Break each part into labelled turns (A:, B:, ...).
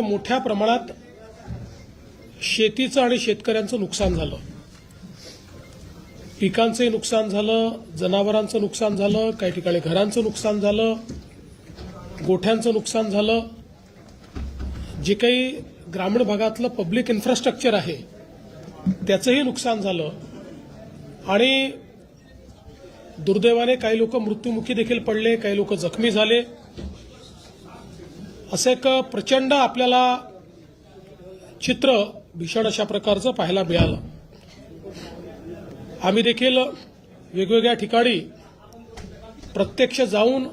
A: मोठ्या प्रमाणात शेतीचं आणि शेतकऱ्यांचं नुकसान झालं. पिकांचंही नुकसान झालं जनावरांचं नुकसान झालं काही ठिकाणी घरांचं नुकसान झालं गोठ्यांचं नुकसान झालं. जे काही ग्रामीण भागातलं पब्लिक इन्फ्रास्ट्रक्चर आहे त्याचंही नुकसान झालं. आणि दुर्दैवाने काही लोक मृत्युमुखी देखील पडले काही लोक जखमी झाले. असं एक प्रचंड आपल्याला चित्र भीषण अशा प्रकारचं पाहायला मिळालं. आम्ही देखील वेगवेगळ्या ठिकाणी प्रत्यक्ष जाऊन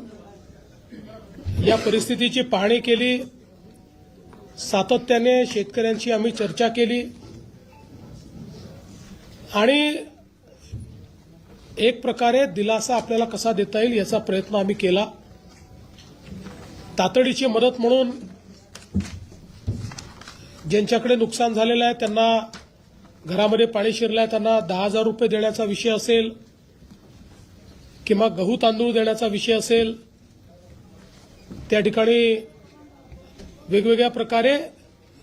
A: या परिस्थितीची पाहणी केली. सातत्याने शेतकऱ्यांशी आम्ही चर्चा केली. आणि एक प्रकारे दिलासा आपल्याला कसा देता येईल याचा प्रयत्न आम्ही केला. तातडीची मदत म्हणून ज्यांच्याकडे नुकसान झालेलं आहे त्यांना घरामध्ये पाणी शिरलं आहे त्यांना दहा हजार रुपये देण्याचा विषय असेल किंवा गहू तांदूळ देण्याचा विषय असेल त्या ठिकाणी वेगवेगळ्या प्रकारे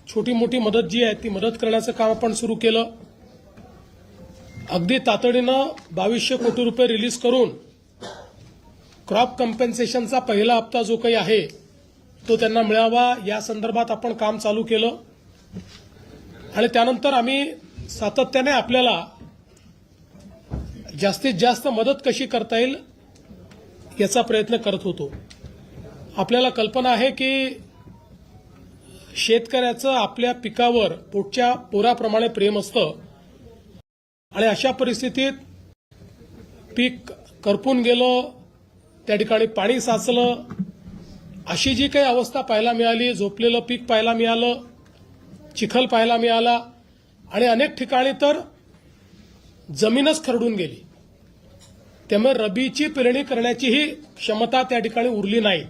A: छोटी मोठी मदत जी आहे ती मदत करण्याचं काम आपण सुरू केलं. अगदी तातडीनं बावीसशे कोटी रुपये रिलीज करून क्रॉप कम्पेन्सेशनचा पहिला हप्ता जो काही आहे तो त्यांना मिळावा या संदर्भात आपण काम चालू केलं. आणि त्यानंतर आम्ही सातत्याने आपल्याला जास्तीत जास्त मदत कशी करता येईल याचा प्रयत्न करत होतो. आपल्याला कल्पना आहे की शेतकऱ्याचं आपल्या पिकावर पोटच्या पोराप्रमाणे प्रेम असतं. आणि अशा परिस्थितीत पीक करपून गेलं त्या ठिकाणी पाणी साचलं अशी जी काही अवस्था पाहायला मिळाली झोपलेलं पीक पाहायला मिळालं चिखल पाहायला मिळाला आणि अनेक ठिकाणी तर जमीनच खरडून गेली. त्यामुळे रबीची पेरणी करण्याचीही क्षमता त्या ठिकाणी उरली नाही.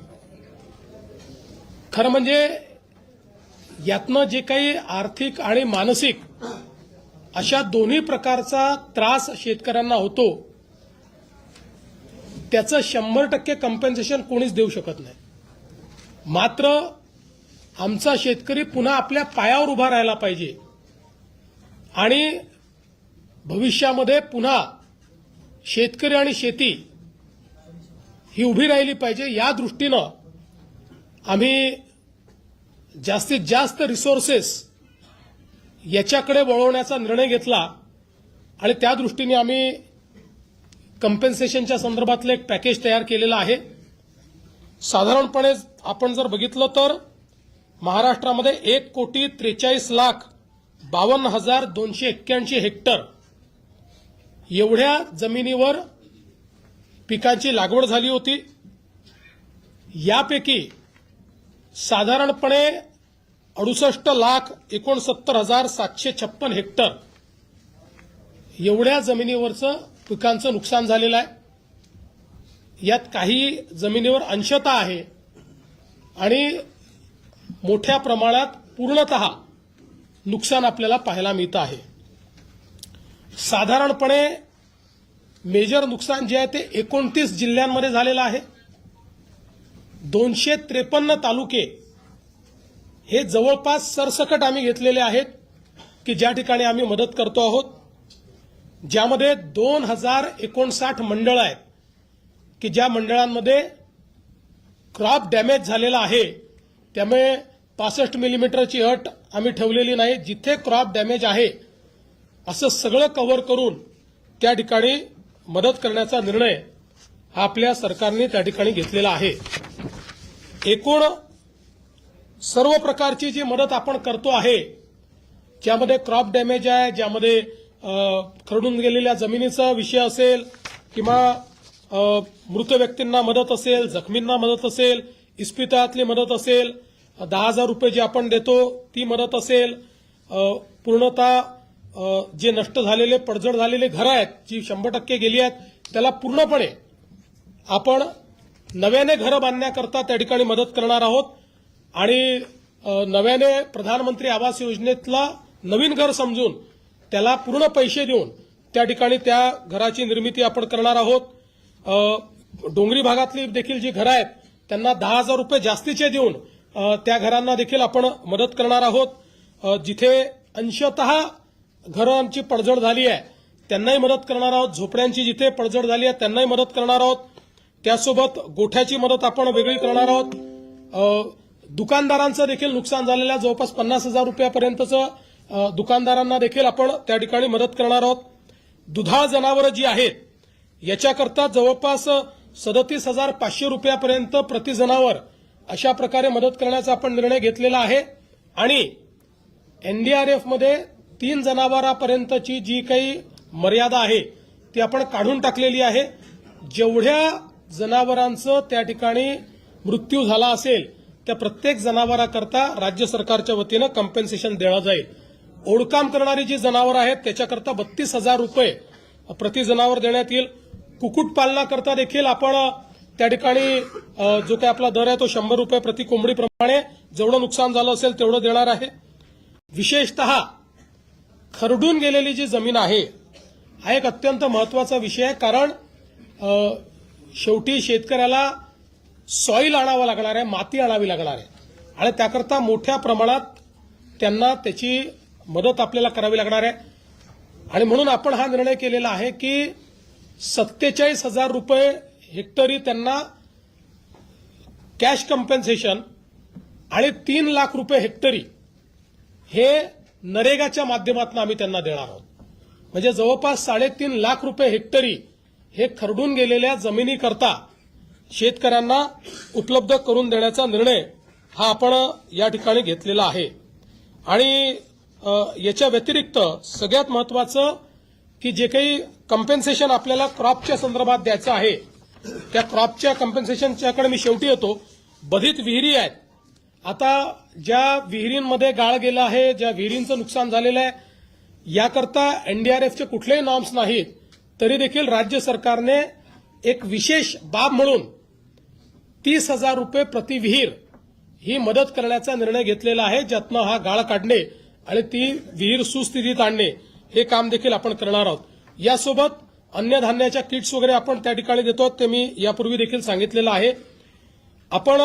A: खरं म्हणजे यातनं जे काही आर्थिक आणि मानसिक अशा दोन्ही प्रकारचा त्रास शेतकऱ्यांना होतो त्याचं शंभर टक्के कम्पेन्सेशन कोणीच देऊ शकत नाही. मात्र आमचा शेतकरी पुन्हा आपल्या पायावर उभा राहायला पाहिजे. आणि भविष्यामध्ये पुन्हा शेतकरी आणि शेती ही उभी राहिली पाहिजे. या दृष्टीनं आम्ही जास्तीत जास्त रिसोर्सेस याच्याकडे वळवण्याचा निर्णय घेतला आणि त्या दृष्टीने आम्ही कम्पेन्सेशनच्या संदर्भातलं एक पॅकेज तयार केलेलं आहे. साधारणपणे आपण जर बघितलं तर महाराष्ट्रामध्ये एक कोटी त्रेचाळीस लाख बावन्न हजार दोनशे एक्क्याऐंशी हेक्टर एवढ्या जमिनीवर पिकांची लागवड झाली होती. यापैकी साधारणपणे अडुसष्ट लाख एकोणसत्तर हजार सातशे छप्पन हेक्टर एवढ्या जमिनीवरचं पिकांचं नुकसान झालेलं आहे. यात काही जमिनीवर अंशता आहे आणि मोठ्या प्रमाणात पूर्णत नुकसान आपल्याला पाहायला मिळतं आहे. साधारणपणे मेजर नुकसान जे आहे ते एकोणतीस जिल्ह्यांमध्ये झालेलं आहे. दोनशे त्रेपन्न तालुके हे जवळपास सरसकट आम्ही घेतलेले आहेत की ज्या ठिकाणी आम्ही मदत करतो आहोत. ज्यामध्ये दोन हजार एकोणसाठ मंडळ आहेत. की ज्या मंडळांमध्ये क्रॉप डॅमेज झालेला आहे त्यामुळे पासष्ट मिलीमीटरची अट आम्ही ठेवलेली नाही. जिथे क्रॉप डॅमेज आहे असं सगळं कव्हर करून त्या ठिकाणी मदत करण्याचा निर्णय हा आपल्या सरकारने त्या ठिकाणी घेतलेला आहे. एकूण सर्व प्रकारची जी मदत आपण करतो आहे ज्यामध्ये क्रॉप डॅमेज आहे ज्यामध्ये खरडून गेलेल्या जमिनीचा विषय असेल किंवा मृत व्यक्तींना मदत असेल जखमींना मदत असेल इस्पितळातली मदत असेल दहा हजार रुपये जी आपण देतो ती मदत असेल. पूर्णतः जे नष्ट झालेले पडझड झालेले घरं आहेत जी शंभर टक्के गेली आहेत त्याला पूर्णपणे आपण नव्याने घरं बांधण्याकरता त्या ठिकाणी मदत करणार आहोत. आणि नव्याने प्रधानमंत्री आवास योजनेतला नवीन घर समजून त्याला पूर्ण पैसे देऊन त्या ठिकाणी त्या घराची निर्मिती आपण करणार आहोत. डोंगरी भागातली देखील जी घरं आहेत त्यांना दहा हजार रुपये जास्तीचे देऊन त्या घरांना देखील आपण मदत करणार आहोत. जिथे जिथे अंशतः आमची पडझड झाली आहे त्यांनाही मदत करणार आहोत. झोपड्यांची जिथे पडझड झाली आहे त्यांनाही मदत करणार आहोत. त्यासोबत गोठ्याची मदत आपण वेगळी करणार आहोत. दुकानदारांचं देखील नुकसान झालेल्या जवळपास पन्नास हजार रुपयापर्यंतचं दुकानदारांना देखील आपण त्या ठिकाणी मदत करणार आहोत. दुधाळ जनावरं जी आहेत याच्याकरता जवळपास सदतीस हजार पाचशे रुपयापर्यंत प्रति जनावर अशा प्रकारे मदत करण्याचा आपण निर्णय घेतलेला आहे. आणि एनडीआरएफमध्ये तीन जनावरांपर्यंतची जी काही मर्यादा आहे ती आपण काढून टाकलेली आहे. जेवढ्या जनावरांचं त्या ठिकाणी मृत्यू झाला असेल त्या प्रत्येक जनावराकरता राज्य सरकारच्या वतीनं कम्पेन्सेशन देण्यात जाईल. ओढकाम करणारी जी जनावरं आहेत त्याच्याकरता बत्तीस हजार रुपये प्रति जनावर देण्यात येईल. कुक्कुटपालनाकरता देखील आपण त्या ठिकाणी जो काही आपला दर आहे तो शंभर रुपये प्रति कोंबडीप्रमाणे जेवढं नुकसान झालं असेल तेवढं देणार आहे. विशेषतः खरडून गेलेली जी जमीन आहे हा एक अत्यंत महत्त्वाचा विषय आहे कारण शेवटी शेतकऱ्याला सॉईल आणावं लागणार आहे माती आणावी लागणार आहे. आणि त्याकरता मोठ्या प्रमाणात त्यांना त्याची मदत आपल्याला करावी लागणार आहे. आणि म्हणून आपण हा निर्णय केलेला आहे की सत्तेचाळीस हजार रुपये हेक्टरी त्यांना कॅश कम्पेन्सेशन आणि तीन लाख रुपये हेक्टरी हे नरेगाच्या माध्यमातून आम्ही त्यांना देणार आहोत. म्हणजे जवळपास साडेतीन लाख रुपये हेक्टरी हे खरडून गेलेल्या जमिनीकरता शेतकऱ्यांना उपलब्ध करून देण्याचा निर्णय हा आपण या ठिकाणी घेतलेला आहे. आणि याच्या व्यतिरिक्त सगळ्यात महत्वाचं की जे काही कम्पेन्सेशन आपल्याला क्रॉपच्या संदर्भात द्यायचं आहे. त्या क्रॉपच्या कम्पेन्सेशनच्याकडे मी शेवटी येतो. बधित विहिरी आहेत. आता ज्या विहिरींमध्ये गाळ गेला आहे ज्या विहिरींचं नुकसान झालेलं आहे याकरता एनडीआरएफचे कुठलेही नॉर्म्स नाहीत. तरी देखील राज्य सरकारने एक विशेष बाब म्हणून तीस हजार रुपये प्रति विहीर ही मदत करण्याचा निर्णय घेतलेला आहे ज्यातनं हा गाळ काढणे आणि ती विहीर सुस्थितीत आणणे हे काम देखील आपण करणार आहोत. यासोबत अन्नधान्याच्या किट्स वगैरे आपण त्या ठिकाणी देतो ते मी यापूर्वी देखील सांगितलेलं आहे. आपण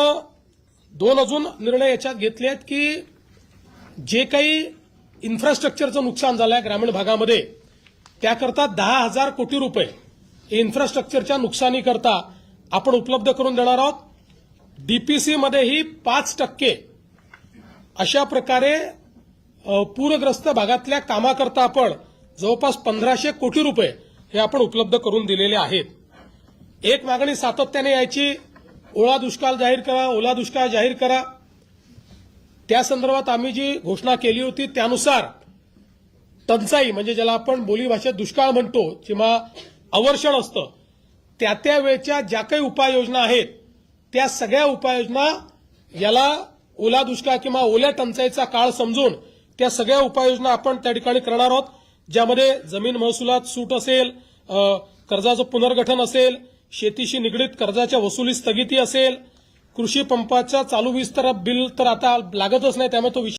A: दोन अजून निर्णय याच्यात घेतले आहेत की जे काही इन्फ्रास्ट्रक्चरचं नुकसान झालं आहे ग्रामीण भागामध्ये त्याकरता दहा हजार कोटी रुपये इन्फ्रास्ट्रक्चरच्या नुकसानीकरता आपण उपलब्ध करून देणार आहोत. डीपीसीमध्येही पाच टक्के अशा प्रकारे पूरग्रस्त भागातल्या कामाकरता आपण जवळपास पंधराशे कोटी रुपये हे आपण उपलब्ध करून दिलेले आहेत. एक मागणी सातत्याने यायची ओळा दुष्काळ जाहीर करा ओला दुष्काळ जाहीर करा. त्या संदर्भात आम्ही जी घोषणा केली होती त्यानुसार टंचाई म्हणजे ज्याला आपण बोलीभाषेत दुष्काळ म्हणतो किंवा अवर्षण असतं त्या त्या वेळच्या ज्या काही उपाययोजना आहेत त्या सगळ्या उपाययोजना याला ओला दुष्काळ किंवा ओल्या टंचाईचा काळ समजून त्या सगळ्या उपाययोजना आपण त्या ठिकाणी करणार आहोत. ज्यामध्ये जमीन महसुलात सूट असेल कर्जाचं पुनर्गठन असेल शेतीशी निगडीत कर्जाच्या वसुली स्थगिती असेल कृषी पंपाच्या चालू वीज तर बिल तर आता लागतच नाही त्यामुळे तो विषय